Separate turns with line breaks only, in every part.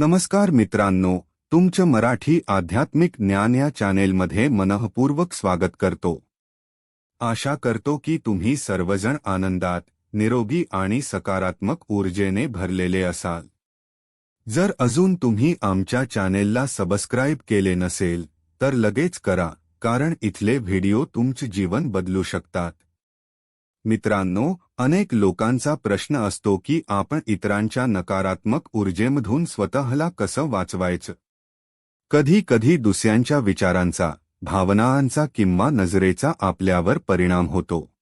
नमस्कार मित्रांनो तुमचं मराठी आध्यात्मिक ज्ञान या चॅनेलमध्ये मनःपूर्वक स्वागत करतो. आशा करतो की तुम्ही सर्वजण आनंदात निरोगी आणि सकारात्मक ऊर्जेने भरलेले असाल. जर अजून तुम्ही आमच्या चॅनेलला सबस्क्राईब केले नसेल तर लगेच करा कारण इथले व्हिडिओ तुमचे जीवन बदलू शकतात. मित्रांनो अनेक लोकांचा प्रश्न असतो की आपण इतरांच्या नकारात्मक ऊर्जेमधून स्वतःला कसं वाचवायचं? कधी कधी दुसऱ्यांच्या विचारांचा भावनांचा किंवा नजरेचा आपल्यावर परिणाम होतो.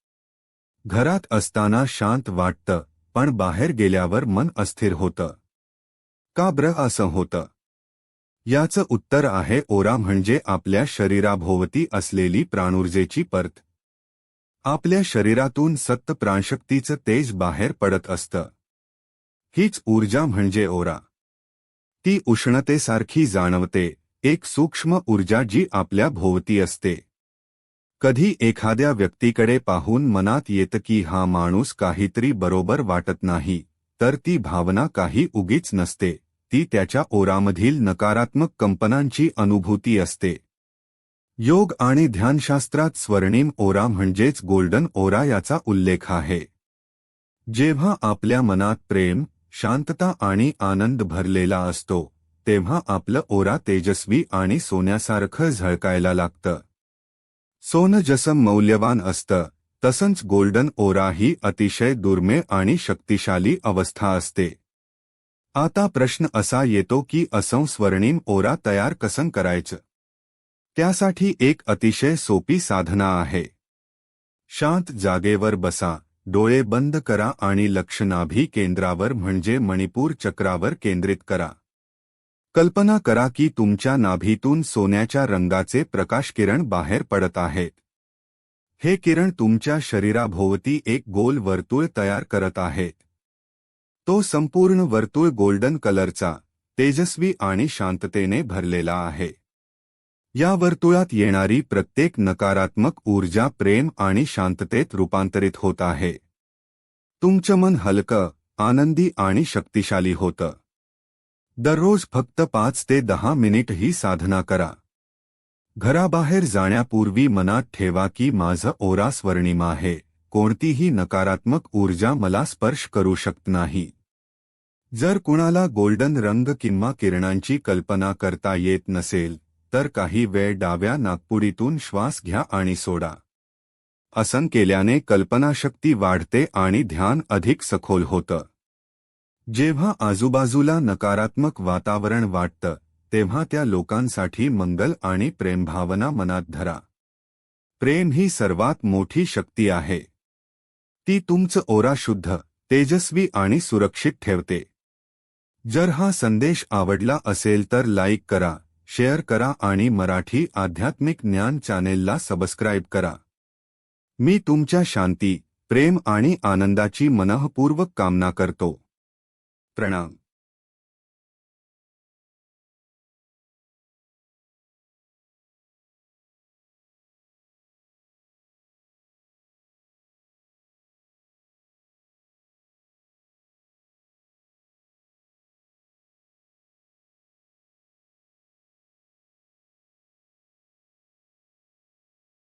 घरात असताना शांत वाटतं पण बाहेर गेल्यावर मन अस्थिर होतं. का ब्र असं होतं? याचं उत्तर आहे ओरा म्हणजे आपल्या शरीराभोवती असलेली प्राणूर्जेची परत. आपल्या शरीरातून सत्त प्राणशक्तीचं तेज बाहेर पडत असतं. हीच ऊर्जा म्हणजे ओरा. ती उष्णतेसारखी जाणवते एक सूक्ष्म ऊर्जा जी आपल्या भोवती असते. कधी एखाद्या व्यक्तीकडे पाहून मनात येतं की हा माणूस काहीतरी बरोबर वाटत नाही तर ती भावना काही उगीच नसते ती त्याच्या ओरामधील नकारात्मक कंपनांची अनुभूती असते. योग आणि ध्यानशास्त्रात स्वर्णिम ओरा म्हणजेच गोल्डन ओरा याचा उल्लेख आहे. जेव्हा आपल्या मनात प्रेम शांतता आणि आनंद भरलेला असतो तेव्हा आपलं ओरा तेजस्वी आणि सोन्यासारखं झळकायला लागतं. सोनं जसं मौल्यवान असतं तसंच गोल्डन ओरा ही अतिशय दुर्मिळ आणि शक्तिशाली अवस्था असते. आता प्रश्न असा येतो की असं स्वर्णिम ओरा तयार कसं करायचं? त्यासाठी एक अतिशय सोपी साधना आहे. शांत जागेवर बसा डोळे बंद करा आणि लक्ष नाभी केंद्रावर म्हणजे मणिपूर चक्रावर केंद्रित करा. कल्पना करा की तुमच्या नाभीतून सोन्याच्या रंगाचे प्रकाश किरण बाहेर पडत आहेत हे किरण तुमच्या शरीराभोवती एक गोल वर्तुळ तयार करत आहेत तो संपूर्ण वर्तुळ गोल्डन कलरचा तेजस्वी आणि शांततेने भरलेला आहे. या वर्तुळात येणारी प्रत्येक नकारात्मक ऊर्जा प्रेम आणि शांततेत रूपांतरित होत आहे. तुमचं मन हलकं आनंदी आणि शक्तिशाली होतं. दररोज फक्त पाच ते दहा मिनिट ही साधना करा. घराबाहेर जाण्यापूर्वी मनात ठेवा की माझं ओरा स्वर्णिमा आहे कोणतीही नकारात्मक ऊर्जा मला स्पर्श करू शकत नाही. जर कुणाला गोल्डन रंग किंवा किरणांची कल्पना करता येत नसेल तर काही वेळ डाव्या नागपुडीतून श्वास घ्या आणि सोडा. आसन केल्याने कल्पनाशक्ती वाढते आणि ध्यान अधिक सखोल होतं. जेव्हा आजूबाजूला नकारात्मक वातावरण वाटतं तेव्हा त्या लोकांसाठी मंगल आणि प्रेमभावना मनात धरा. प्रेम ही सर्वात मोठी शक्ती आहे. ती तुमचं ओरा शुद्ध तेजस्वी आणि सुरक्षित ठेवते. जर हा संदेश आवडला असेल तर लाईक करा. शेअर करा आणि मराठी आध्यात्मिक ज्ञान चॅनेलला सबस्क्राईब करा. मी तुमच्या शांती प्रेम आणि आनंदाची मनःपूर्वक कामना करतो. प्रणाम.